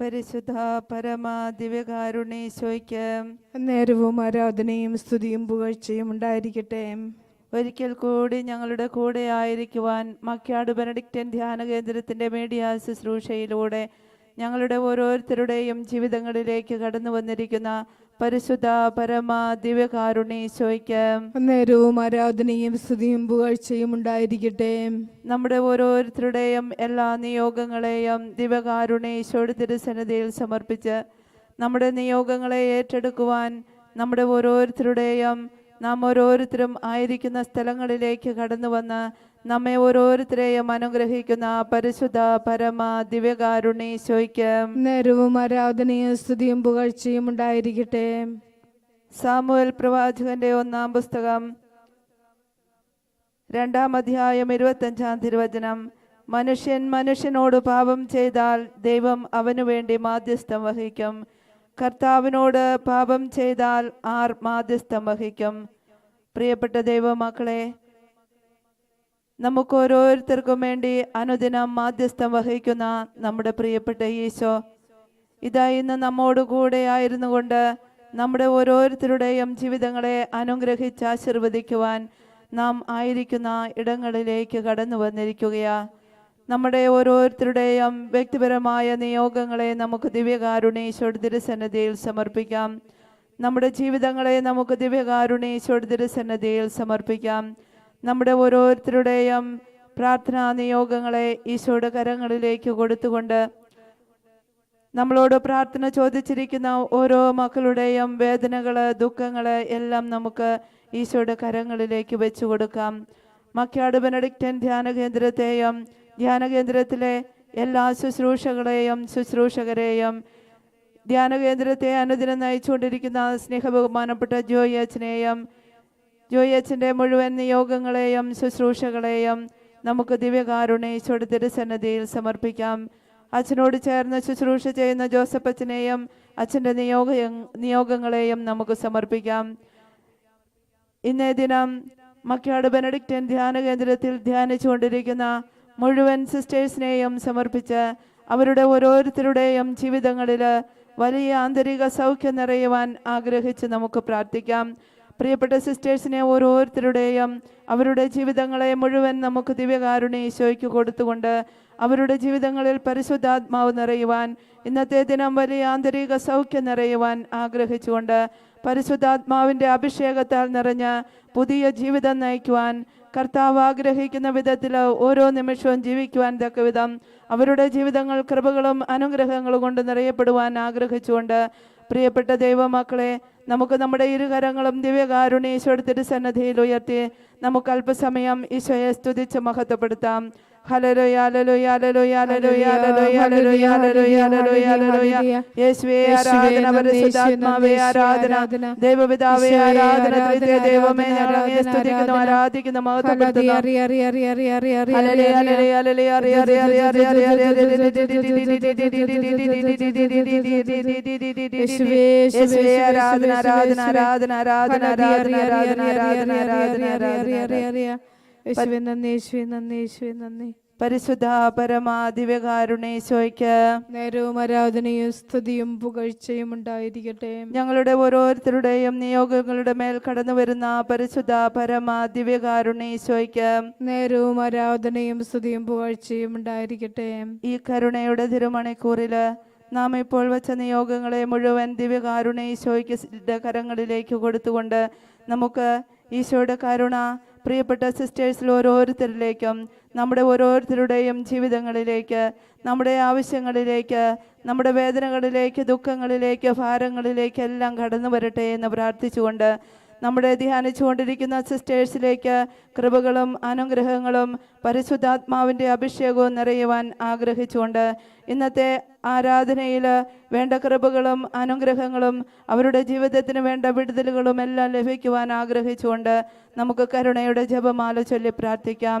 പരിശുദ്ധ പരമ ദിവ്യകാരുണീശോയ്ക്ക് നേരവും ആരാധനയും സ്തുതിയും പുകഴ്ചയും ഉണ്ടായിരിക്കട്ടെ. ഒരിക്കൽ കൂടി ഞങ്ങളുടെ കൂടെ ആയിരിക്കുവാൻ മക്യാട് ബെനഡിക്റ്റൻ ധ്യാന കേന്ദ്രത്തിന്റെ മീഡിയ ശുശ്രൂഷയിലൂടെ ഞങ്ങളുടെ ഓരോരുത്തരുടെയും ജീവിതങ്ങളിലേക്ക് കടന്നു വന്നിരിക്കുന്ന പരിശുദ്ധ പരമ ദിവ്യകാരുണീശോയ്ക്ക് അന്നേരവും ആരാധനയും സ്തുതിയും പുകഴ്ചയും ഉണ്ടായിരിക്കട്ടെ. നമ്മുടെ ഓരോരുത്തരുടെയും എല്ലാ നിയോഗങ്ങളെയും ദിവ്യകാരുണീശോയുടെ തിരുസന്നിധിയിൽ സമർപ്പിച്ച് നമ്മുടെ നിയോഗങ്ങളെ ഏറ്റെടുക്കുവാൻ നമ്മുടെ ഓരോരുത്തരുടെയും നാം ഓരോരുത്തരും ആയിരിക്കുന്ന സ്ഥലങ്ങളിലേക്ക് കടന്നു വന്ന് നമ്മെ ഓരോരുത്തരെയും അനുഗ്രഹിക്കുന്ന പരിശുദ്ധ പരമ ദിവ്യകാരുണീശോയ്ക്ക് നേരവും ആരാധനയും സ്തുതിയും പുകഴ്ചയും ഉണ്ടായിരിക്കട്ടെ. സാമുവൽ പ്രവാചകന്റെ ഒന്നാം പുസ്തകം രണ്ടാം അധ്യായം ഇരുപത്തഞ്ചാം തിരുവചനം. മനുഷ്യൻ മനുഷ്യനോട് പാപം ചെയ്താൽ ദൈവം അവനു വേണ്ടി മാധ്യസ്ഥം വഹിക്കും. കർത്താവിനോട് പാപം ചെയ്താൽ ആർ മാധ്യസ്ഥം വഹിക്കും. പ്രിയപ്പെട്ട ദൈവമക്കളെ നമുക്ക് ഓരോരുത്തർക്കും വേണ്ടി അനുദിനം മാധ്യസ്ഥം വഹിക്കുന്ന നമ്മുടെ പ്രിയപ്പെട്ട ഈശോ ഇതാ ഇന്ന് നമ്മോട് കൂടെ ആയിരുന്നു കൊണ്ട് നമ്മുടെ ഓരോരുത്തരുടെയും ജീവിതങ്ങളെ അനുഗ്രഹിച്ച് ആശീർവദിക്കുവാൻ നാം ആയിരിക്കുന്ന ഇടങ്ങളിലേക്ക് കടന്നു വന്നിരിക്കുകയാ. നമ്മുടെ ഓരോരുത്തരുടെയും വ്യക്തിപരമായ നിയോഗങ്ങളെ നമുക്ക് ദിവ്യകാരുണീശോട് തിരുസന്നതിയിൽ സമർപ്പിക്കാം. നമ്മുടെ ജീവിതങ്ങളെ നമുക്ക് ദിവ്യകാരുണീശോട് തിരുസന്നതിയിൽ സമർപ്പിക്കാം. നമ്മുടെ ഓരോരുത്തരുടെയും പ്രാർത്ഥനാ നിയോഗങ്ങളെ ഈശോയുടെ കരങ്ങളിലേക്ക് കൊടുത്തുകൊണ്ട് നമ്മളോട് പ്രാർത്ഥന ചോദിച്ചിരിക്കുന്ന ഓരോ മക്കളുടെയും വേദനകൾ ദുഃഖങ്ങൾ എല്ലാം നമുക്ക് ഈശോയുടെ കരങ്ങളിലേക്ക് വെച്ചു കൊടുക്കാം. മക്കാട് ബെനഡിക്റ്റൻ ധ്യാന കേന്ദ്രത്തെയും ധ്യാന കേന്ദ്രത്തിലെ എല്ലാ ശുശ്രൂഷകളെയും ശുശ്രൂഷകരെയും ധ്യാന കേന്ദ്രത്തെ അനുദിനം നയിച്ചുകൊണ്ടിരിക്കുന്ന സ്നേഹബഹുമാനപ്പെട്ട ജോയി അച്ഛനെയും ജോയി അച്ഛന്റെ മുഴുവൻ നിയോഗങ്ങളെയും ശുശ്രൂഷകളെയും നമുക്ക് ദിവ്യകാരുണേശ്വര തിരുസന്നതിയിൽ സമർപ്പിക്കാം. അച്ഛനോട് ചേർന്ന് ശുശ്രൂഷ ചെയ്യുന്ന ജോസഫ് അച്ഛനെയും അച്ഛന്റെ നിയോഗ നിയോഗങ്ങളെയും നമുക്ക് സമർപ്പിക്കാം. ഇന്നേ ദിനം മക്കാട് ബെനഡിക്റ്റൻ ധ്യാന കേന്ദ്രത്തിൽ ധ്യാനിച്ചുകൊണ്ടിരിക്കുന്ന മുഴുവൻ സിസ്റ്റേഴ്സിനെയും സമർപ്പിച്ച് അവരുടെ ഓരോരുത്തരുടെയും ജീവിതങ്ങളിൽ വലിയ ആന്തരിക സൗഖ്യം നിറയുവാൻ ആഗ്രഹിച്ച് നമുക്ക് പ്രാർത്ഥിക്കാം. പ്രിയപ്പെട്ട സിസ്റ്റേഴ്സിനെ ഓരോരുത്തരുടെയും അവരുടെ ജീവിതങ്ങളെ മുഴുവൻ നമുക്ക് ദിവ്യകാരുണ്യ ഈശോയ്ക്ക് കൊടുത്തുകൊണ്ട് അവരുടെ ജീവിതങ്ങളിൽ പരിശുദ്ധാത്മാവ് നിറയുവാൻ ഇന്നത്തെ ദിനം വലിയ ആന്തരിക സൗഖ്യം നിറയുവാൻ ആഗ്രഹിച്ചുകൊണ്ട് പരിശുദ്ധാത്മാവിന്റെ അഭിഷേകത്താൽ നിറഞ്ഞ പുതിയ ജീവിതം നയിക്കുവാൻ കർത്താവ് ആഗ്രഹിക്കുന്ന വിധത്തിൽ ഓരോ നിമിഷവും ജീവിക്കുവാൻ തക്ക വിധം അവരുടെ ജീവിതങ്ങൾ കൃപകളും അനുഗ്രഹങ്ങളും കൊണ്ട് നിറയപ്പെടുവാൻ ആഗ്രഹിച്ചുകൊണ്ട് പ്രിയപ്പെട്ട ദൈവമക്കളെ നമുക്ക് നമ്മുടെ ഇരുകരങ്ങളും ദിവ്യകാരുണ്യ ഈശോയുടെ തിരുസന്നധിയിൽ ഉയർത്തി നമുക്ക് അല്പസമയം ഈശോയെ സ്തുതിച്ച് മഹത്വപ്പെടുത്താം. ദൈവപിതാവേ ആരാധന ദൈവമേ അങ്ങയെ സ്തുതിക്കുന്നു ആരാധിക്കുന്നു ആരാധന ആരാധന ആരാധന ആരാധന ആരാധന ആരാധന ആരാധന ആരാധന യേശുവേ നന്ദി യേശുവേ നന്ദി യേശുവേ നന്ദി. പരിശുദ്ധ പരമാദിവ്യകാരുണേശോയ്ക്ക് നേരവും ആരാധനയും സ്തുതിയും പുകഴ്ചയും ഉണ്ടായിരിക്കട്ടെ. ഞങ്ങളുടെ ഓരോരുത്തരുടെയും നിയോഗങ്ങളുടെ മേൽ കടന്നു വരുന്ന പരിശുദ്ധ പരമാദിവ്യകാരുണേശോയ്ക്ക് നേരവും ആരാധനയും സ്തുതിയും പുകഴ്ചയും ഉണ്ടായിരിക്കട്ടെ. ഈ കരുണയുടെ തിരുമണിക്കൂറിൽ നാം ഇപ്പോൾ വെച്ച നിയോഗങ്ങളെ മുഴുവൻ ദിവ്യകാരുണേശോയ്ക്ക് കരങ്ങളിലേക്ക് കൊടുത്തുകൊണ്ട് നമുക്ക് ഈശോയുടെ കരുണ പ്രിയപ്പെട്ട സിസ്റ്റേഴ്സിൽ ഓരോരുത്തരിലേക്കും നമ്മുടെ ഓരോരുത്തരുടെയും ജീവിതങ്ങളിലേക്ക് നമ്മുടെ ആവശ്യങ്ങളിലേക്ക് നമ്മുടെ വേദനകളിലേക്ക് ദുഃഖങ്ങളിലേക്ക് ഭാരങ്ങളിലേക്ക് എല്ലാം കടന്നു വരട്ടെ എന്ന് പ്രാർത്ഥിച്ചുകൊണ്ട് നമ്മുടെ ധ്യാനിച്ചുകൊണ്ടിരിക്കുന്ന സിസ്റ്റേഴ്സിലേക്ക് കൃപകളും അനുഗ്രഹങ്ങളും പരിശുദ്ധാത്മാവിന്റെ അഭിഷേകവും നിറയുവാൻ ആഗ്രഹിച്ചുകൊണ്ട് ഇന്നത്തെ ആരാധനയിൽ വേണ്ട കൃപകളും അനുഗ്രഹങ്ങളും അവരുടെ ജീവിതത്തിന് വേണ്ട വിടുതലുകളും എല്ലാം ലഭിക്കുവാൻ ആഗ്രഹിച്ചുകൊണ്ട് നമുക്ക് കരുണയുടെ ജപമാല ചൊല്ലി പ്രാർത്ഥിക്കാം.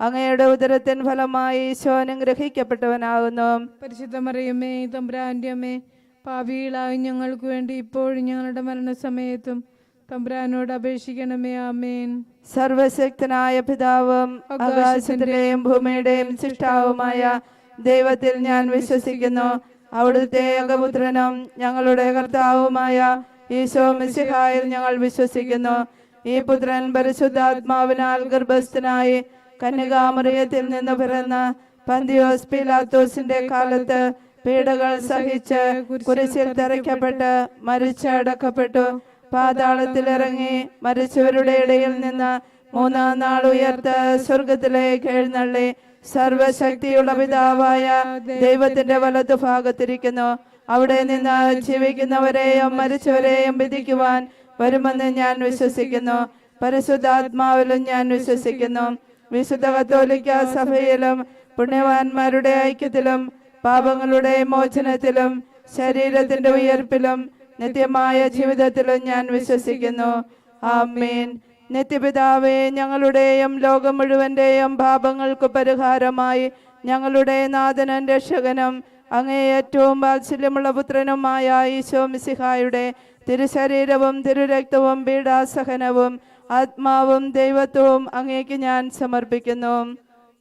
അങ്ങയുടെ ഉദരത്തിൻ ഫലമായി ഈശോ ഗ്രഹിക്കപ്പെട്ടവനാകുന്നു പരിശുദ്ധ മറിയമ്മേ തമ്പുരാന്റെ അമ്മേ പാപികളായ ഞങ്ങൾക്ക് വേണ്ടി ഇപ്പോഴും ഞങ്ങളുടെ മരണസമയത്തും തമ്പുരാനോട് അപേക്ഷിക്കണമേ ആമേൻ. സർവശക്തനായ പിതാവും ആകാശത്തിന്റെയും ഭൂമിയുടെയും സൃഷ്ടാവുമായ ദൈവത്തിൽ ഞാൻ വിശ്വസിക്കുന്നു. അവിടുത്തെ ഏകപുത്രനും ഞങ്ങളുടെ കർത്താവുമായ ഈശോ മിശിഹായിൽ ഞങ്ങൾ വിശ്വസിക്കുന്നു. ഈ പുത്രൻ പരിശുദ്ധാത്മാവിനാൽ ഗർഭസ്ഥനായി കന്യകാമറിയത്തിൽ നിന്ന് പിറന്ന പന്തിയോസ് പിലാത്തോസിന്റെ കാലത്ത് പീഡകൾ സഹിച്ച് കുരിശിൽ തെറിക്കപ്പെട്ട് മരിച്ചടക്കപ്പെട്ടു പാതാളത്തിൽ ഇറങ്ങി മരിച്ചവരുടെ ഇടയിൽ നിന്ന് മൂന്നാം നാൾ ഉയർത്ത് സ്വർഗത്തിലേക്ക് എഴുന്നള്ളി. സർവശക്തിയുള്ള പിതാവായ ദൈവത്തിന്റെ വലത്ത് ഭാഗത്തിരിക്കുന്നു. അവിടെ നിന്ന് ജീവിക്കുന്നവരെയും മരിച്ചവരെയും വിധിക്കുവാൻ വരുമെന്ന് ഞാൻ വിശ്വസിക്കുന്നു. പരിശുദ്ധാത്മാവിലും ഞാൻ വിശ്വസിക്കുന്നു. വിശുദ്ധ കത്തോലിക്ക സഭയിലും പുണ്യവാന്മാരുടെ ഐക്യത്തിലും പാപങ്ങളുടെ മോചനത്തിലും ശരീരത്തിന്റെ ഉയർപ്പിലും നിത്യമായ ജീവിതത്തിലും ഞാൻ വിശ്വസിക്കുന്നു. ആമേൻ. നിത്യപിതാവേ ഞങ്ങളുടെയും ലോകം മുഴുവന്റെയും പാപങ്ങൾക്ക് പരിഹാരമായി ഞങ്ങളുടെ നാഥനും രക്ഷകനും അങ്ങേ ഏറ്റവും വാത്സല്യമുള്ള പുത്രനുമായ ഈശോ മിസിഹായുടെ തിരുശരീരവും തിരുരക്തവും പീഡാസഹനവും ആത്മാവും ദൈവത്വവും അങ്ങേക്ക് ഞാൻ സമർപ്പിക്കുന്നു.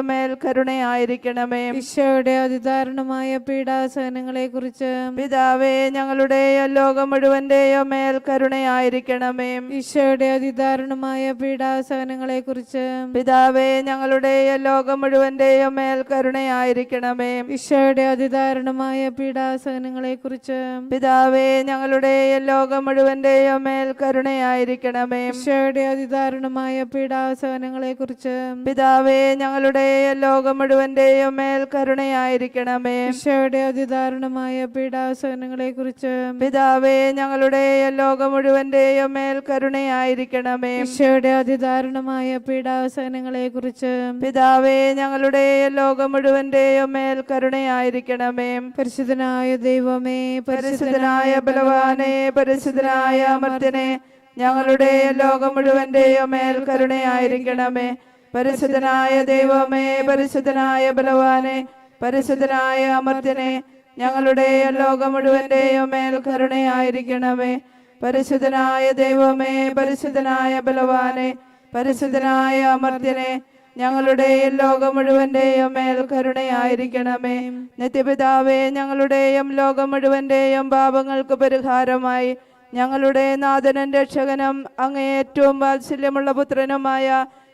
മേൽ കരുണയായിരിക്കണമേ. ഈശോയുടെ അതിദാരുണമായ പീഡാസഹനങ്ങളെ കുറിച്ച് പിതാവേ ഞങ്ങളുടെ ലോകം മുഴുവന്റെയോ മേൽ കരുണയായിരിക്കണമേ. ഈശോയുടെ അതിദാരുണമായ പീഡാസഹനങ്ങളെ കുറിച്ച് പിതാവേ ഞങ്ങളുടെ ലോകം മുഴുവന്റെയോ മേൽ കരുണയായിരിക്കണമേ. ഈശോയുടെ അതിദാരുണമായ പീഡാസഹനങ്ങളെ കുറിച്ച് പിതാവേ ഞങ്ങളുടെ ലോകം മുഴുവന്റെയോ മേൽ കരുണയായിരിക്കണമേ. ഈശോയുടെ അതിദാരുണമായ പീഡാസഹനങ്ങളെ കുറിച്ച് പിതാവേ ഞങ്ങളുടെയും ലോകം മുഴുവന്റെയും മേൽ കരുണയായിരിക്കണമേ. ഈശോയുടെ അതിദാരുണമായ പീഡാസഹനങ്ങളെ കുറിച്ച് പിതാവേ ഞങ്ങളുടെ ലോകം മുഴുവന്റെയും മേൽ കരുണയായിരിക്കണമേ. ഈശോയുടെ അതിദാരുണമായ പീഡാസഹനങ്ങളെ കുറിച്ച് പിതാവേ ഞങ്ങളുടെ ലോകം മുഴുവന്റെയും മേൽ കരുണയായിരിക്കണമേ. പരിശുദ്ധനായ ദൈവമേ പരിശുദ്ധനായ ബലവാനെ പരിശുദ്ധനായ അമർത്യനെ ഞങ്ങളുടെ ലോകം മുഴുവന്റെയും മേൽ കരുണയായിരിക്കണമേ. പരിശുദ്ധനായ ദൈവമേ പരിശുദ്ധനായ ബലവാനെ പരിശുദ്ധനായ അമർത്യനെ ഞങ്ങളുടെ ലോകം മുഴുവന്റെയും മേൽ കരുണയായിരിക്കണമേ. പരിശുദ്ധനായ ദൈവമേ പരിശുദ്ധനായ ബലവാനെ പരിശുദ്ധനായ അമർത്യനെ ഞങ്ങളുടെ ലോകം മുഴുവന്റെയും മേൽ കരുണയായിരിക്കണമേ. നിത്യപിതാവേ ഞങ്ങളുടെയും ലോകം മുഴുവന്റെയും പാപങ്ങൾക്ക് പരിഹാരമായി ഞങ്ങളുടെ നാഥനും രക്ഷകനും അങ്ങേ ഏറ്റവും വാത്സല്യമുള്ള പുത്രനുമായ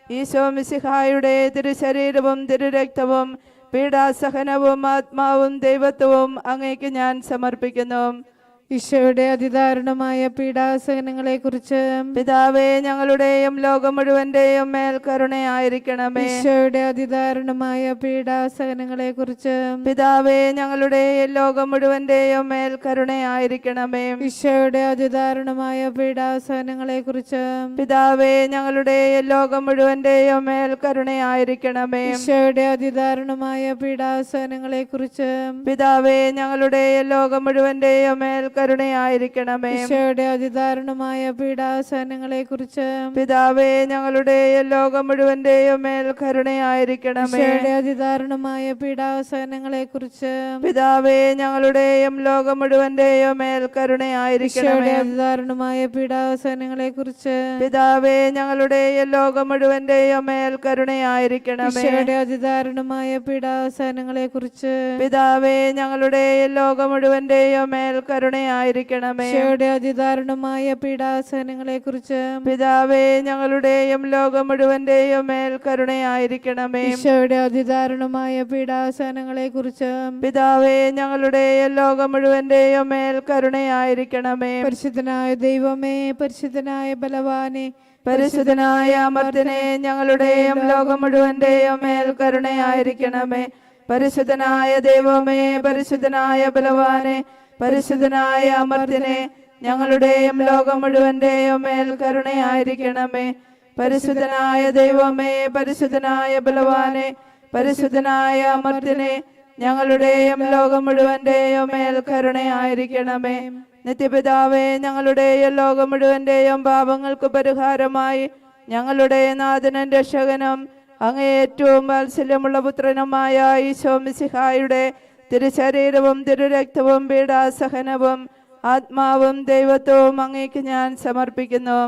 ഈശോ മിശിഹായുടെ തിരുശരീരവും തിരുരക്തവും പീഡാസഹനവും ആത്മാവും ദൈവത്വവും അങ്ങേക്ക് ഞാൻ സമർപ്പിക്കുന്നു. ഈശോയുടെ അതിദാരുണമായ പീഡാസഹനങ്ങളെ കുറിച്ച് പിതാവേ ഞങ്ങളുടെയും ലോകം മുഴുവന്റെയും മേൽ കരുണയായിരിക്കണമേ. ഈശോയുടെ അതിദാരുണമായ പീഡാസഹനങ്ങളെ കുറിച്ച് പിതാവേ ഞങ്ങളുടെയും ലോകം മുഴുവന്റെയും മേൽ കരുണയായിരിക്കണമേ. ഈശോയുടെ അതിദാരുണമായ പീഡാസഹനങ്ങളെ കുറിച്ച് പിതാവേ ഞങ്ങളുടെയും ലോകം മുഴുവന്റെയും മേൽ കരുണയായിരിക്കണമേ. ഈശോയുടെ അതിദാരുണമായ പീഡാസഹനങ്ങളെ കുറിച്ച് പിതാവേ ഞങ്ങളുടെയും ലോകം മുഴുവന്റെയും മേൽ കരുണയായിരിക്കണമേ. ഈശോയുടെ അതിദാരുണമായ പീഡാസനങ്ങളെ കുറിച്ച് പിതാവേ ഞങ്ങളുടെ ലോകം മുഴുവന്റെയും മേൽ കരുണയായിരിക്കണമേ. ഈശോയുടെ അതിദാരുണമായ പീഡാസഹനങ്ങളെ കുറിച്ച് പിതാവേ ഞങ്ങളുടെയും ലോകം മുഴുവന്റെയും മേൽ കരുണയായിരിക്കണമേ. അതിദാരുണമായ പീഡാസഹനങ്ങളെ കുറിച്ച് പിതാവേ ഞങ്ങളുടെയും ലോകം മുഴുവന്റെയും മേൽ കരുണയായിരിക്കണമേ. ഈശോയുടെ അതിദാരുണമായ പീഡാസഹനങ്ങളെ കുറിച്ച് പിതാവേ ഞങ്ങളുടെ ലോകം മുഴുവന്റെയും മേൽ കരുണയായിരിക്കണമേ ഈശോയുടെ അതിദാരുണമായ പീഡാസനങ്ങളെ കുറിച്ച് പിതാവേ ഞങ്ങളുടെയും ലോകം മുഴുവന്റെയും മേൽ കരുണയായിരിക്കണമേ. ഈശോയുടെ അതിദാരുണമായ പീഡാസനങ്ങളെ കുറിച്ച് പിതാവേ ഞങ്ങളുടെയും ലോകം മുഴുവന്റെയും മേൽ കരുണയായിരിക്കണമേ. പരിശുദ്ധനായ ദൈവമേ പരിശുദ്ധനായ ബലവാനെ പരിശുദ്ധനായ അമർത്തിനെ ഞങ്ങളുടെയും ലോകം മുഴുവന്റെയും മേൽ കരുണയായിരിക്കണമേ. പരിശുദ്ധനായ ദൈവമേ പരിശുദ്ധനായ ബലവാനെ പരിശുദ്ധനായ അമർത്തിനെ ഞങ്ങളുടെയും ലോകം മുഴുവന്റെയും മേൽ കരുണയായിരിക്കണമേ. പരിശുദ്ധനായ ദൈവമേ പരിശുദ്ധനായ ബലവാനെ പരിശുദ്ധനായ അമർത്തിനെ ഞങ്ങളുടെയും ലോകം മുഴുവന്റെയും മേൽ കരുണയായിരിക്കണമേ. നിത്യപിതാവേ ഞങ്ങളുടെയും ലോകം മുഴുവന്റെയും പാപങ്ങൾക്ക് പരിഹാരമായി ഞങ്ങളുടെ നാഥനും രക്ഷകനും അങ്ങേ ഏറ്റവും വാത്സല്യമുള്ള പുത്രനുമായ ഈശോ മിശിഹായുടെ തിരുശരീരവും തിരുരക്തവും പീഡാസഹനവും ആത്മാവും ദൈവത്വവും അങ്ങേക്ക് ഞാൻ സമർപ്പിക്കുന്നു.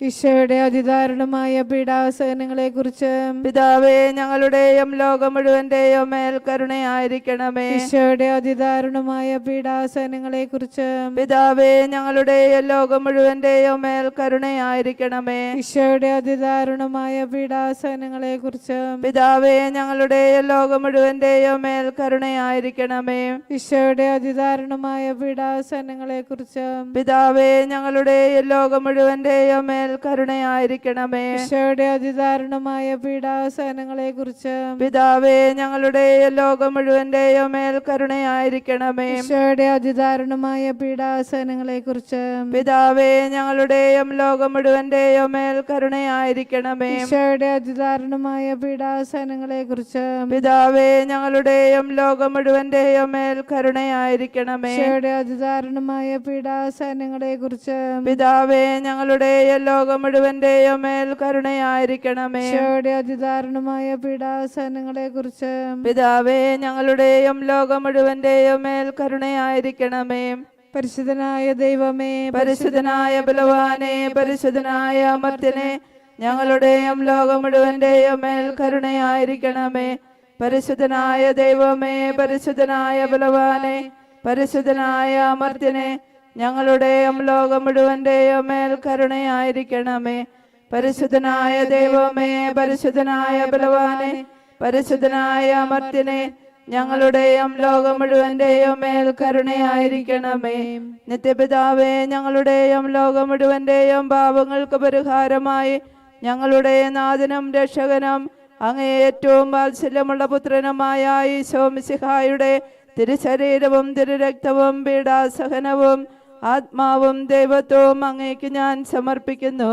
ഈശോയുടെ അതിദാരുണമായ പീഡാസഹനങ്ങളെക്കുറിച്ച് പിതാവേ ഞങ്ങളുടെയും ലോകം മുഴുവന്റെയും മേൽ കരുണയായിരിക്കണമേ. ഈശോയുടെ അതിദാരുണമായ പീഡാസഹനങ്ങളെക്കുറിച്ച് പിതാവേ ഞങ്ങളുടെയും ലോകം മുഴുവന്റെയും മേൽ കരുണയായിരിക്കണമേ. ഈശോയുടെ അതിദാരുണമായ പീഡാസഹനങ്ങളെക്കുറിച്ച് പിതാവേ ഞങ്ങളുടെയും ലോകം മുഴുവന്റെയും മേൽ കരുണയായിരിക്കണമേ. ഈശോയുടെ അതിദാരുണമായ പീഡാസഹനങ്ങളെക്കുറിച്ച് പിതാവേ ഞങ്ങളുടെയും ലോകം മുഴുവന്റെയും മേൽ കരുണയായിരിക്കണമേ. ഈശോയുടെ അതിദാരുണമായ പീഡാസഹനങ്ങളെ കുറിച്ച് പിതാവേ ഞങ്ങളുടെ ലോകം മുഴുവന്റെയോ മേൽ കരുണയായിരിക്കണമേ. ഈശോയുടെ അതിദാരുണമായ പീഡാസഹനങ്ങളെ കുറിച്ച് പിതാവേ ഞങ്ങളുടെയും ലോകം മുഴുവന്റെയോ മേൽ കരുണയായിരിക്കണമേ. ഈശോയുടെ അതിദാരുണമായ പീഡാസഹനങ്ങളെ കുറിച്ച് പിതാവേ ഞങ്ങളുടെയും ലോകം മുഴുവന്റെയോ മേൽ കരുണയായിരിക്കണമേ. ഈശോയുടെ അതിദാരുണമായ പീഡാസഹനങ്ങളെ കുറിച്ച് പിതാവേ ഞങ്ങളുടെയും ലോകം മുഴുവന്റെയോ മേൽ കരുണയായിരിക്കണമേ. ഈശോയുടെ അതിദാരുണമായ പീഡാസനങ്ങളെ കുറിച്ച് പിതാവേ ഞങ്ങളുടെയും ലോകം മുഴുവന്റെയോ മേൽ കരുണയായിരിക്കണമേ. പരിശുദ്ധനായ ദൈവമേ പരിശുദ്ധനായ ബലവാനെ പരിശുദ്ധനായ അമർത്തിനെ ഞങ്ങളുടെയും ലോകം മുഴുവന്റെയും മേൽ കരുണയായിരിക്കണമേ. പരിശുദ്ധനായ ദൈവമേ പരിശുദ്ധനായ ബലവാനെ പരിശുദ്ധനായ അമർത്തിനെ ഞങ്ങളുടെയും ലോകം മുഴുവന്റെയും മേൽ കരുണയായിരിക്കണമേ. പരിശുദ്ധനായ ദൈവമേ പരിശുദ്ധനായ ബലവാനെ പരിശുദ്ധനായ അമർത്തിനെ ഞങ്ങളുടെയും ലോകം മുഴുവന്റെയും മേൽ കരുണയായിരിക്കണമേ. നിത്യപിതാവേ ഞങ്ങളുടെയും ലോകം മുഴുവന്റെയും പാപങ്ങൾക്ക് പരിഹാരമായി ഞങ്ങളുടെ നാഥനും രക്ഷകനും അങ്ങേ ഏറ്റവും വാത്സല്യമുള്ള പുത്രനുമായ ഈശോ മിസിഹായുടെ തിരുശരീരവും തിരുരക്തവും പീഡാസഹനവും ആത്മാവും ദൈവത്വവും അങ്ങേക്ക് ഞാൻ സമർപ്പിക്കുന്നു.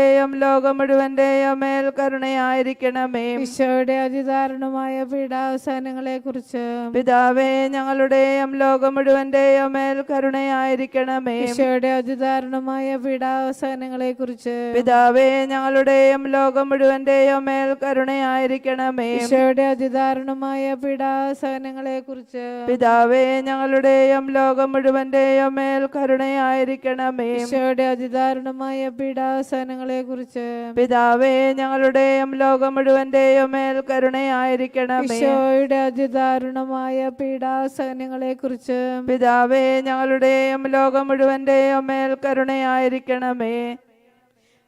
ഞങ്ങളുടെയും ലോകം മുഴുവന്റെയും മേൽ കരുണയായിരിക്കണമേ. ഈശോയുടെ അതിദാരുണമായ പീഡാവസാനങ്ങളെ കുറിച്ച് പിതാവേ ഞങ്ങളുടെയും ലോകം മുഴുവന്റെയും മേൽ കരുണയായിരിക്കണമേ. ഈശോയുടെ അതിദാരുണമായ പീഡാവസാനങ്ങളെ കുറിച്ച് പിതാവേ ഞങ്ങളുടെയും ലോകം മുഴുവന്റെയും മേൽ കരുണയായിരിക്കണമേ. ഈശോയുടെ അതിദാരുണമായ പീഡാസഹനങ്ങളെ കുറിച്ച് പിതാവേ ഞങ്ങളുടെയും ലോകം മുഴുവന്റെയും മേൽ കരുണയായിരിക്കണമേ. ഈശോയുടെ അതിദാരുണമായ പീഡാസഹനങ്ങളെ കുറിച്ച് പിതാവേ ഞങ്ങളുടെയും ലോകം മുഴുവന്റെയും മേൽ കരുണയായിരിക്കണം ഈശോയുടെ അതിദാരുണമായ പീഡാസഹനങ്ങളെ കുറിച്ച് പിതാവേ ഞങ്ങളുടെയും ലോകം മുഴുവന്റെയും മേൽ കരുണയായിരിക്കണമേ.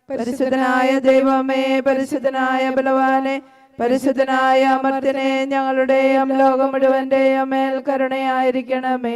പരിശുദ്ധനായ ദൈവമേ പരിശുദ്ധനായ ബലവാനെ പരിശുദ്ധനായ അമർത്തിനെ ഞങ്ങളുടെയും ലോകം മുഴുവന്റെയും മേൽ കരുണയായിരിക്കണമേ.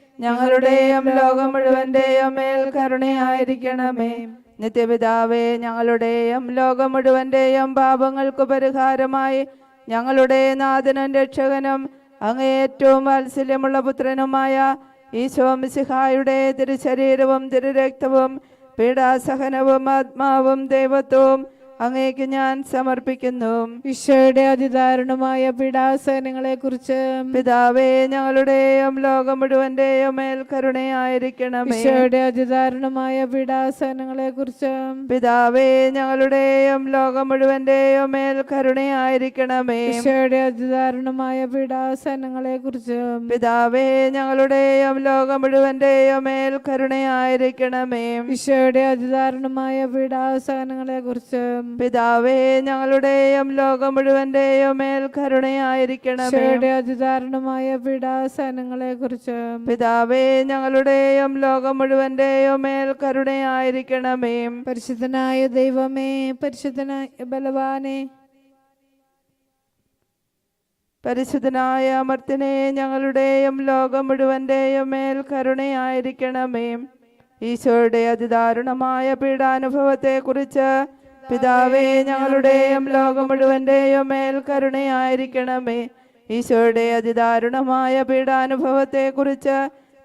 ഞങ്ങളുടെയും ലോകം മുഴുവന്റെയും മേൽ കരുണയായിരിക്കണമേ. നിത്യപിതാവേ ഞങ്ങളുടെയും ലോകം മുഴുവന്റെയും പാപങ്ങൾക്ക് പരിഹാരമായി ഞങ്ങളുടെ നാഥനും രക്ഷകനും അങ്ങേ ഏറ്റവും വാത്സല്യമുള്ള പുത്രനുമായ ഈശോ മിശിഹായുടെ തിരുശരീരവും തിരുരക്തവും പീഡാസഹനവും ആത്മാവും ദൈവത്വവും അങ്ങേക്ക് ഞാൻ സമർപ്പിക്കുന്നു. ഈശോയുടെ അതിദാരുണമായ പീഡാസനങ്ങളെ കുറിച്ച് പിതാവേ ഞങ്ങളുടെയും ലോകം മുഴുവന്റെയും മേൽ കരുണയായിരിക്കണം ഈശോയുടെ അതിദാരുണമായ പീഡാസനങ്ങളെ കുറിച്ച് പിതാവേ ഞങ്ങളുടെയും ലോകം മുഴുവന്റെയും മേൽ കരുണയായിരിക്കണമേ. ഈശോയുടെ അതിദാരുണമായ പീഡാസനങ്ങളെ കുറിച്ച് പിതാവേ ഞങ്ങളുടെയും ലോകം മുഴുവന്റെയും മേൽ കരുണയായിരിക്കണമേ. ഈശോയുടെ അതിദാരുണമായ പീഡാസനങ്ങളെ കുറിച്ച് പിതാവേ ഞങ്ങളുടെയും ലോകം മുഴുവന്റെയും മേൽ കരുണയായിരിക്കണമേ. അതിദാരുണമായ പീഡാസനങ്ങളെ കുറിച്ച് പിതാവേ ഞങ്ങളുടെയും ലോകം മുഴുവന്റെയും മേൽ കരുണയായിരിക്കണമേ. പരിശുദ്ധനായ ദൈവമേ പരിശുദ്ധനായ ബലവാനെ. പരിശുദ്ധനായ അമർത്തിനെ ഞങ്ങളുടെയും ലോകം മുഴുവന്റെയും മേൽ കരുണയായിരിക്കണമേ. ഈശോയുടെ അതിദാരുണമായ പീഡാനുഭവത്തെ കുറിച്ച് പിതാവേ ഞങ്ങളുടെയും ലോകം മുഴുവന്റെയും മേൽ കരുണയായിരിക്കണമേ. ഈശോയുടെ അതിദാരുണമായ പീഡാനുഭവത്തെ കുറിച്ച്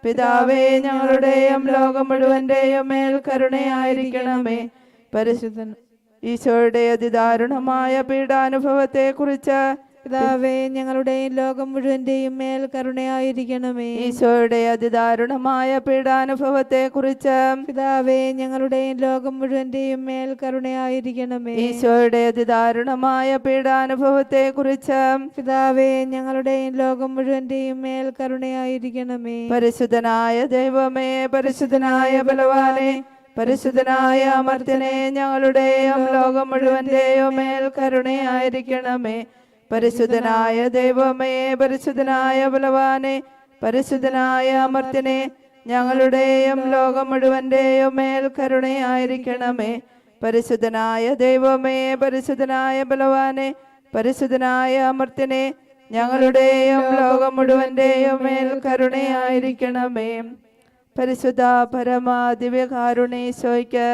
പിതാവേ ഞങ്ങളുടെയും ലോകം മുഴുവന്റെയും മേൽ കരുണയായിരിക്കണമേ. പരിശുദ്ധൻ ഈശോയുടെ അതിദാരുണമായ പീഡാനുഭവത്തെ കുറിച്ച് പിതാവേ ഞങ്ങളുടെയും ലോകം മുഴുവന്റെയും മേൽ കരുണയായിരിക്കണമേ. ഈശോയുടെ അതിദാരുണമായ പീഡാനുഭവത്തെ കുറിച്ച് പിതാവേ ഞങ്ങളുടെയും ലോകം മുഴുവന്റെയും മേൽ കരുണയായിരിക്കണമേ. ഈശോയുടെ അതിദാരുണമായ പീഡാനുഭവത്തെ കുറിച്ച് പിതാവേ ഞങ്ങളുടെയും ലോകം മുഴുവന്റെയും മേൽ കരുണയായിരിക്കണമേ. പരിശുദ്ധനായ ദൈവമേ പരിശുദ്ധനായ ബലവാനെ പരിശുദ്ധനായ അമർത്യനെ ഞങ്ങളുടെയും ലോകം മുഴുവന്റെയും മേൽ കരുണയായിരിക്കണമേ. പരിശുദ്ധനായ ദൈവമേ പരിശുദ്ധനായ ബലവാനെ പരിശുദ്ധനായ അമർത്യനെ ഞങ്ങളുടെയും ലോകം മുഴുവന്റെയും മേൽ കരുണയായിരിക്കണമേ. പരിശുദ്ധനായ ദൈവമേ പരിശുദ്ധനായ ബലവാനെ പരിശുദ്ധനായ അമർത്യനെ ഞങ്ങളുടെയും ലോകം മുഴുവന്റെയും മേൽ കരുണയായിരിക്കണമേ. പരിശുദ്ധ പരമാ ദിവ്യകാരുണീശോയ്ക്ക്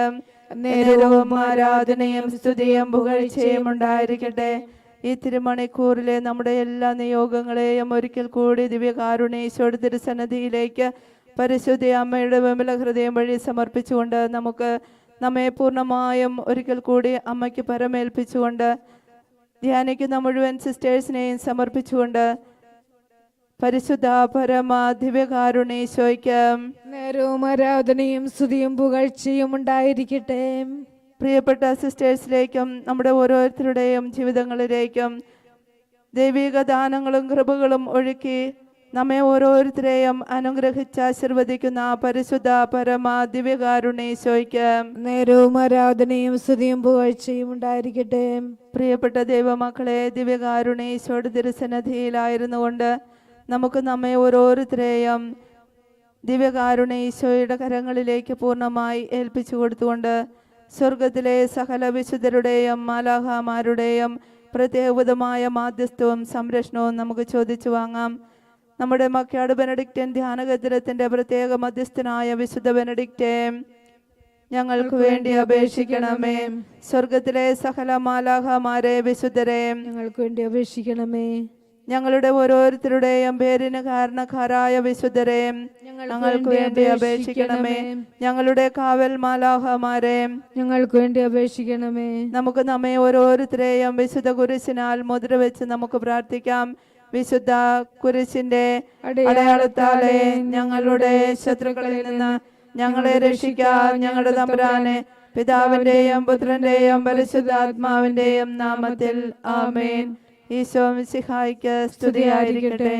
നേരവും ആരാധനയും സ്തുതിയും പുകഴ്ചയും ഉണ്ടായിരിക്കട്ടെ. ഈ തിരുമണിക്കൂറിലെ നമ്മുടെ എല്ലാ നിയോഗങ്ങളെയും ഒരിക്കൽ കൂടി ദിവ്യകാരുണേശ്വര തിരുസന്നിധിയിലേക്ക് പരിശുദ്ധി അമ്മയുടെ വിമല ഹൃദയം വഴി സമർപ്പിച്ചുകൊണ്ട് നമുക്ക് നമ്മെ പൂർണമായും ഒരിക്കൽ കൂടി അമ്മയ്ക്ക് പരമേൽപ്പിച്ചുകൊണ്ട് ധ്യാനിക്കുന്ന മുഴുവൻ സിസ്റ്റേഴ്സിനെയും സമർപ്പിച്ചുകൊണ്ട് പരിശുദ്ധ പരമ ദിവ്യകാരുണീശോയ്ക്ക് നേരവും ആരാധനയും സ്തുതിയും പുകഴ്ചയും ഉണ്ടായിരിക്കട്ടെ. പ്രിയപ്പെട്ട സിസ്റ്റേഴ്സിലേക്കും നമ്മുടെ ഓരോരുത്തരുടെയും ജീവിതങ്ങളിലേക്കും ദൈവിക ദാനങ്ങളും കൃപകളും ഒഴുക്കി നമ്മെ ഓരോരുത്തരെയും അനുഗ്രഹിച്ച് ആശീർവദിക്കുന്ന പരിശുദ്ധ പരമ ദിവ്യകാരുണീശോയ്ക്ക് നേരവും ആരാധനയും സ്തുതിയും പുകഴ്ചയും ഉണ്ടായിരിക്കട്ടെ. പ്രിയപ്പെട്ട ദൈവമക്കളെ ദിവ്യകാരുണീശോയുടെ തിരുസന്നിധിയിലായിരുന്നു കൊണ്ട് നമുക്ക് നമ്മെ ഓരോരുത്തരെയും ദിവ്യകാരുണീശോയുടെ കരങ്ങളിലേക്ക് പൂർണമായി ഏൽപ്പിച്ചു കൊടുത്തുകൊണ്ട് സ്വർഗത്തിലെ സകല വിശുദ്ധരുടെയും മാലാഹമാരുടെയും പ്രത്യേകമായ മാധ്യസ്ഥവും സംരക്ഷണവും നമുക്ക് ചോദിച്ചു വാങ്ങാം. നമ്മുടെ മക്കാട് ബെനഡിക്റ്റൻ ധ്യാനകേന്ദ്രത്തിന്റെ പ്രത്യേക മധ്യസ്ഥനായ വിശുദ്ധ ബെനഡിക്റ്റേ ഞങ്ങൾക്ക് വേണ്ടി അപേക്ഷിക്കണമേ. സ്വർഗത്തിലെ സകല മാലാഹമാരെ വിശുദ്ധരെ ഞങ്ങൾക്ക് വേണ്ടി അപേക്ഷിക്കണമേ. ഞങ്ങളുടെ ഓരോരുത്തരുടെയും പേരിന് കാരണക്കാരായ വിശുദ്ധരെ ഞങ്ങൾക്ക് വേണ്ടി അപേക്ഷിക്കണമേ. ഞങ്ങളുടെ കാവൽ മാലാഹമാരെ ഞങ്ങൾക്ക് വേണ്ടി അപേക്ഷിക്കണമേ. നമുക്ക് നമ്മെ ഓരോരുത്തരെയും വിശുദ്ധ കുരിശിനാൽ മുദ്ര വെച്ച് നമുക്ക് പ്രാർത്ഥിക്കാം. വിശുദ്ധ കുരിശിന്റെ അടയാളത്താലെ ഞങ്ങളുടെ ശത്രുക്കളിൽ നിന്ന് ഞങ്ങളെ രക്ഷിക്കാൻ ഞങ്ങളുടെ തമ്പുരാനെ പിതാവിന്റെയും പുത്രന്റെയും പരിശുദ്ധാത്മാവിന്റെയും നാമത്തിൽ ആമേൻ. ഈശോ മിസിഹായിക്ക് സ്തുതിയായിരിക്കട്ടെ.